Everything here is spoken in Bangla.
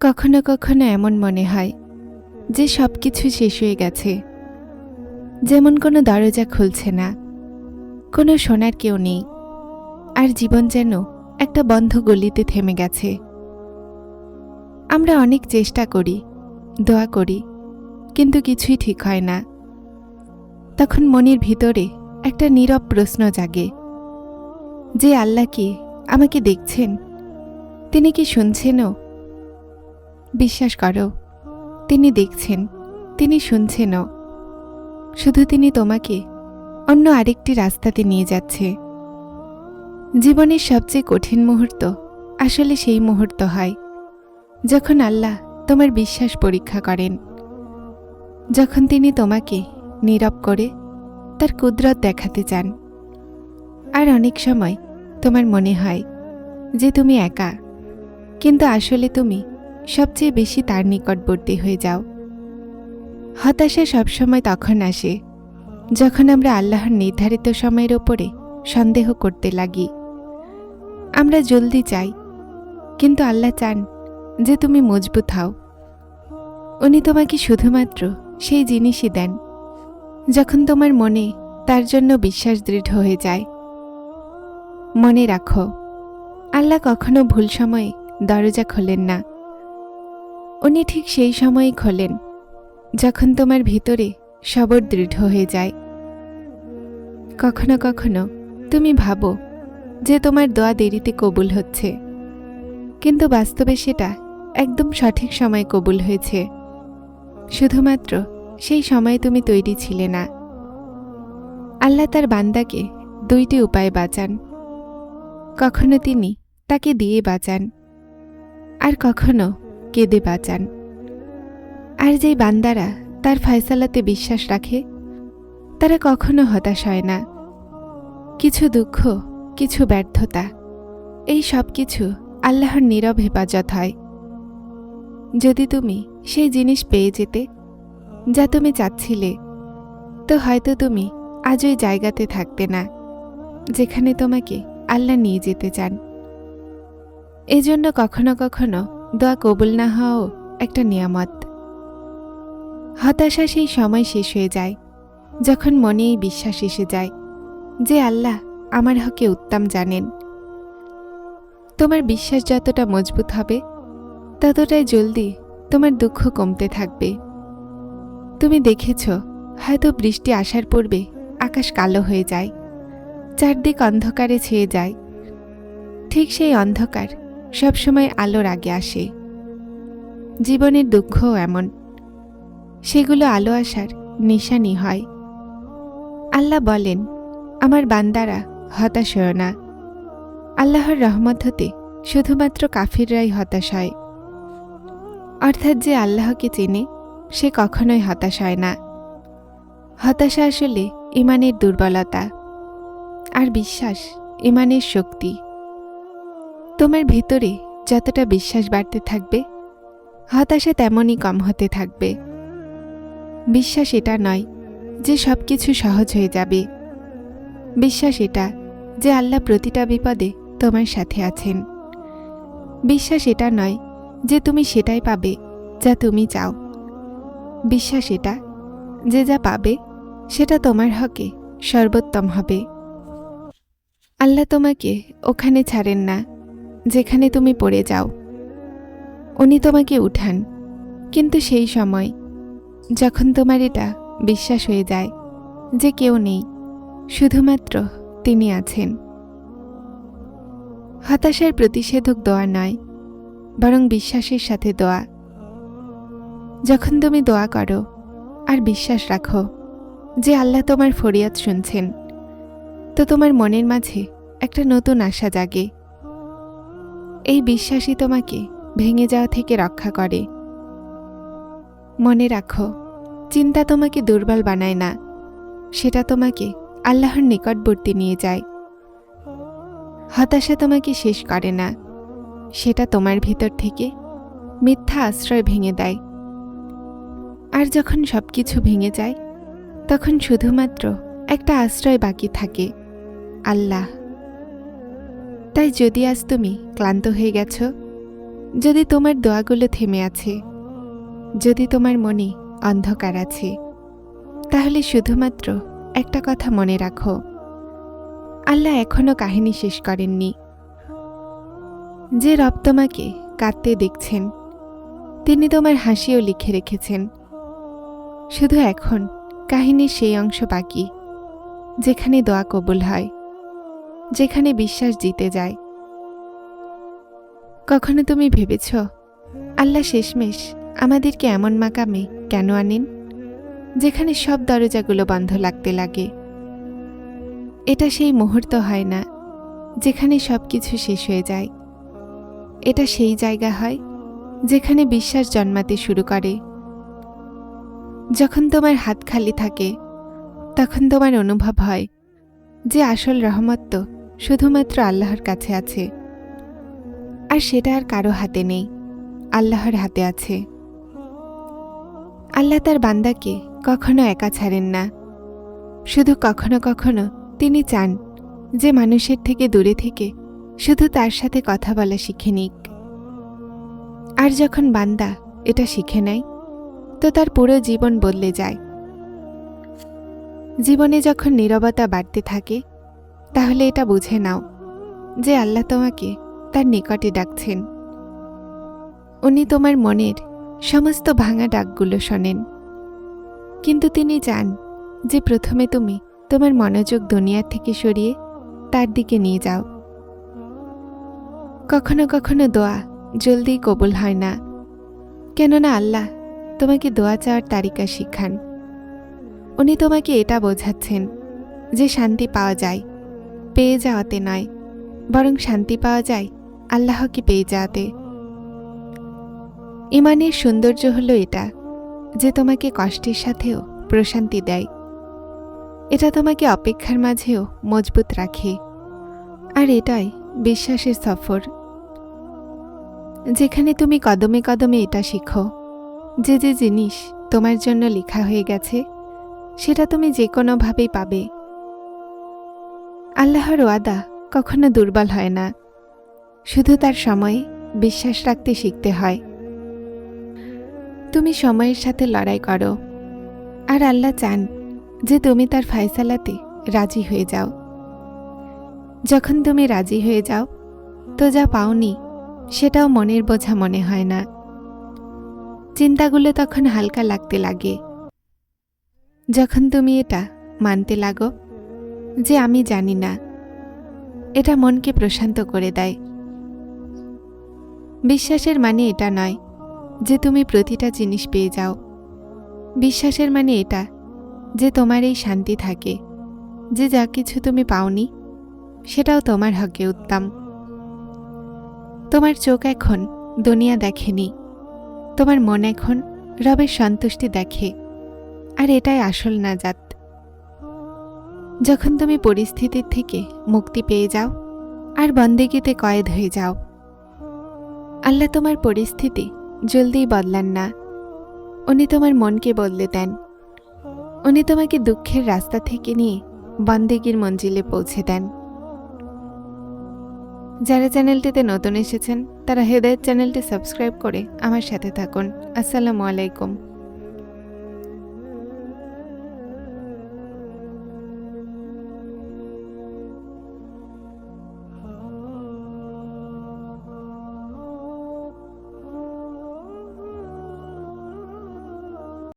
কখনো কখনো এমন মনে হয় যে সব কিছু শেষ হয়ে গেছে। যেমন কোনো দরজা খুলছে না, কোনো সোনার কেউ নেই, আর জীবন যেন একটা বন্ধ গলিতে থেমে গেছে। আমরা অনেক চেষ্টা করি, দোয়া করি, কিন্তু কিছুই ঠিক হয় না। তখন মনের ভিতরে একটা নীরব প্রশ্ন জাগে, যে আল্লাহ কি আমাকে দেখছেন? তিনি কি শুনছেনও? বিশ্বাস করো, তিনি দেখছেন, তিনি শুনছেনও। শুধু তিনি তোমাকে, অন্য আরেকটি রাস্তাতে নিয়ে যাচ্ছে। জীবনের সবচেয়ে কঠিন মুহূর্ত আসলে সেই মুহূর্ত হয়, যখন আল্লাহ তোমার বিশ্বাস পরীক্ষা করেন। যখন তিনি তোমাকে নীরব করে তার কুদরত দেখাতে চান। আর অনেক সময় তোমার মনে হয় যে তুমি একা, কিন্তু আসলে তুমি সবচেয়ে বেশি তার নিকটবর্তী হয়ে যাও। হতাশা সবসময় তখন আসে, যখন আমরা আল্লাহর নির্ধারিত সময়ের ওপরে সন্দেহ করতে লাগি। আমরা জলদি চাই, কিন্তু আল্লাহ চান যে তুমি মজবুত হও। উনি তোমাকে শুধুমাত্র সেই জিনিসই দেন, যখন তোমার মনে তার জন্য বিশ্বাস দৃঢ় হয়ে যায়। মনে রাখো, আল্লাহ কখনো ভুল সময়ে দরজা খোলেন না। উনি ঠিক সেই সময়ই খোলেন, যখন তোমার ভিতরে সবর দৃঢ় হয়ে যায়। কখনো কখনো তুমি ভাবো যে তোমার দোয়া দেরিতে কবুল হচ্ছে, কিন্তু বাস্তবে সেটা একদম সঠিক সময়ে কবুল হয়েছে। শুধুমাত্র সেই সময়ে তুমি তৈরি ছিলে না। আল্লাহ তার বান্দাকে দুইটি উপায় বাঁচান। কখনো তিনি তাকে দিয়ে বাঁচান, আর কখনো কেঁদে বাঁচান। আর যেই বান্দারা তার ফয়সালাতে বিশ্বাস রাখে, তারা কখনো হতাশ হয় না। কিছু দুঃখ, কিছু ব্যর্থতা, এই সব কিছু আল্লাহর নীরব হেফাজত হয়। যদি তুমি সেই জিনিস পেয়ে যেতে, যা তুমি চাচ্ছিলে, তো হয়তো তুমি আজ ওই জায়গাতে থাকতে না, যেখানে তোমাকে আল্লাহ নিয়ে যেতে চান। এজন্য কখনো কখনো দোয়া কবুল না হওয়াও একটা নিয়ামত। হতাশা সেই সময় শেষ হয়ে যায়, যখন মনে এই বিশ্বাস এসে যায় যে আল্লাহ আমার হকে উত্তম জানেন। তোমার বিশ্বাস যতটা মজবুত হবে, ততটাই জলদি তোমার দুঃখ কমতে থাকবে। তুমি দেখেছ, হয়তো বৃষ্টি আসার পূর্বে আকাশ কালো হয়ে যায়, চারদিক অন্ধকারে ছেয়ে যায়। ঠিক সেই অন্ধকার সবসময় আলোর আগে আসে। জীবনের দুঃখও এমন। সেগুলো আলো আসার নিশানি হয়। আল্লাহ বলেন, আমার বান্দারা হতাশ হয় না। আল্লাহর রহমত হতে শুধুমাত্র কাফিররাই হতাশ হয়। অর্থাৎ যে আল্লাহকে চেনে, সে কখনোই হতাশ হয় না। হতাশা আসলে ইমানের দুর্বলতা। আর বিশ্বাস ইমানের শক্তি। তোমার ভেতরে যতটা বিশ্বাস বাড়তে থাকবে, হতাশা তেমনই কম হতে থাকবে। বিশ্বাস এটা নয় যে সব কিছু সহজ হয়ে যাবে। বিশ্বাস এটা যে আল্লাহ প্রতিটা বিপদে তোমার সাথে আছেন। বিশ্বাস এটা নয় যে তুমি সেটাই পাবে যা তুমি চাও। বিশ্বাস এটা যে যা পাবে সেটা তোমার হকে সর্বোত্তম হবে। আল্লাহ তোমাকে ওখানে ছাড়েন না। যেখানে তুমি পড়ে যাও। উনি তোমাকে উঠান। কিন্তু সেই সময়, যখন তোমার এটা বিশ্বাস হয়ে যায় যে কেউ নেই, শুধুমাত্র তিনি আছেন। হতাশার প্রতিষেধক দোয়া নয়, বরং বিশ্বাসের সাথে দোয়া। যখন তুমি দোয়া করো আর বিশ্বাস রাখো যে আল্লাহ তোমার ফরিয়াদ শুনছেন, তো তোমার মনের মাঝে একটা নতুন আশা জাগে। এই বিশ্বাসই তোমাকে ভেঙে যাওয়া থেকে রক্ষা করে। মনে রাখো, চিন্তা তোমাকে দুর্বল বানায় না। সেটা তোমাকে আল্লাহর নিকটবর্তী নিয়ে যায়। হতাশা তোমাকে শেষ করে না। সেটা তোমার ভিতর থেকে মিথ্যা আশ্রয় ভেঙে দেয়। আর যখন সব কিছু ভেঙে যায়, তখন শুধুমাত্র একটা আশ্রয় বাকি থাকে, আল্লাহ। তাই যদি আজ তুমি ক্লান্ত হয়ে গেছ, যদি তোমার দোয়াগুলো থেমে আছে, যদি তোমার মনে অন্ধকার আছে, তাহলে শুধুমাত্র একটা কথা মনে রাখো। আল্লাহ এখনও কাহিনী শেষ করেননি। যে রব তোমাকে কাঁদতে দেখছেন, তিনি তোমার হাসিও লিখে রেখেছেন। শুধু এখন কাহিনীর সেই অংশ বাকি, যেখানে দোয়া কবুল হয়। যেখানে বিশ্বাস জিতে যায়। কখনো তুমি ভেবেছ, আল্লাহ শেষমেশ, আমাদেরকে এমন মাকামে কেন আনেন, যেখানে সব দরজাগুলো বন্ধ লাগতে লাগে? এটা সেই মুহূর্ত হয় না, যেখানে সব কিছু শেষ হয়ে যায়। এটা সেই জায়গা হয়, যেখানে বিশ্বাস জন্মাতে শুরু করে। যখন তোমার হাত খালি থাকে, তখন তোমার অনুভব হয় যে আসল রহমত তো শুধুমাত্র আল্লাহর কাছে আছে। আর সেটা আর কারও হাতে নেই। আল্লাহর হাতে আছে। আল্লাহ তার বান্দাকে কখনো একা ছাড়েন না। শুধু কখনো কখনো তিনি চান যে মানুষের থেকে দূরে থেকে শুধু তার সাথে কথা বলা শিখে নিক। আর যখন বান্দা এটা শিখে নেয়, তো তার পুরো জীবন বদলে যায়। জীবনে যখন নীরবতা বাড়তে থাকে তাহলে এটা বুঝে নাও যে আল্লাহ তোমাকে তার নিকটে ডাকছেন। উনি তোমার মনের সমস্ত ভাঙা ডাকগুলো শোনেন। কিন্তু তিনি চান যে প্রথমে তুমি তোমার মনোযোগ দুনিয়ার থেকে সরিয়ে তার দিকে নিয়ে যাও। কখনো কখনো দোয়া জলদি কবুল হয় না। কেননা আল্লাহ তোমাকে দোয়া চাওয়ার তালিকা শিখান। উনি তোমাকে এটা বোঝাচ্ছেন যে শান্তি পাওয়া যায়। পেয়ে যাওয়াতে নয়, বরং শান্তি পাওয়া যায় আল্লাহকে পেয়ে যাওয়াতে। ইমানের সৌন্দর্য হলো এটা, যে তোমাকে কষ্টের সাথেও প্রশান্তি দেয়। এটা তোমাকে অপেক্ষার মাঝেও মজবুত রাখে, আর এটাই বিশ্বাসের সফর। যেখানে তুমি কদমে কদমে এটা শিখো, যে যে জিনিস তোমার জন্য লেখা হয়ে গেছে, সেটা তুমি যে কোনোভাবেই পাবে। আল্লাহর ওয়াদা কখনো দুর্বল হয় না। শুধু তার সময়ে বিশ্বাস রাখতে শিখতে হয়। তুমি সময়ের সাথে লড়াই করো। আর আল্লাহ চান যে তুমি তার ফায়সালাতে রাজি হয়ে যাও। যখন তুমি রাজি হয়ে যাও, তো যা পাওনি, সেটাও মনের বোঝা মনে হয় না। চিন্তাগুলো তখন হালকা লাগতে লাগে। যখন তুমি এটা মানতে লাগো যে আমি জানি না। এটা মনকে প্রশান্ত করে দেয়। বিশ্বাসের মানে এটা নয় যে তুমি প্রতিটা জিনিস পেয়ে যাও। বিশ্বাসের মানে এটা যে তোমার এই শান্তি থাকে। যে যা কিছু তুমি পাওনি, সেটাও তোমার হকে উত্তম। তোমার চোখ এখন দুনিয়া দেখেনি। তোমার মন এখন রবের সন্তুষ্টি দেখে। আর এটাই আসল নাজাত। যখন তুমি পরিস্থিতির থেকে মুক্তি পেয়ে যাও আর বন্দেগিতে কয়েদ হয়ে যাও, আল্লাহ তোমার পরিস্থিতি জলদি বদলান না। উনি তোমার মনকে বদলে দেন। উনি তোমাকে দুঃখের রাস্তা থেকে নিয়ে বন্দেগির মঞ্জিলে পৌঁছে দেন। যারা চ্যানেলটিতে নতুন এসেছেন, তারা হেদায়ত চ্যানেলটি সাবস্ক্রাইব করে আমার সাথে থাকুন। আসসালামু আলাইকুম।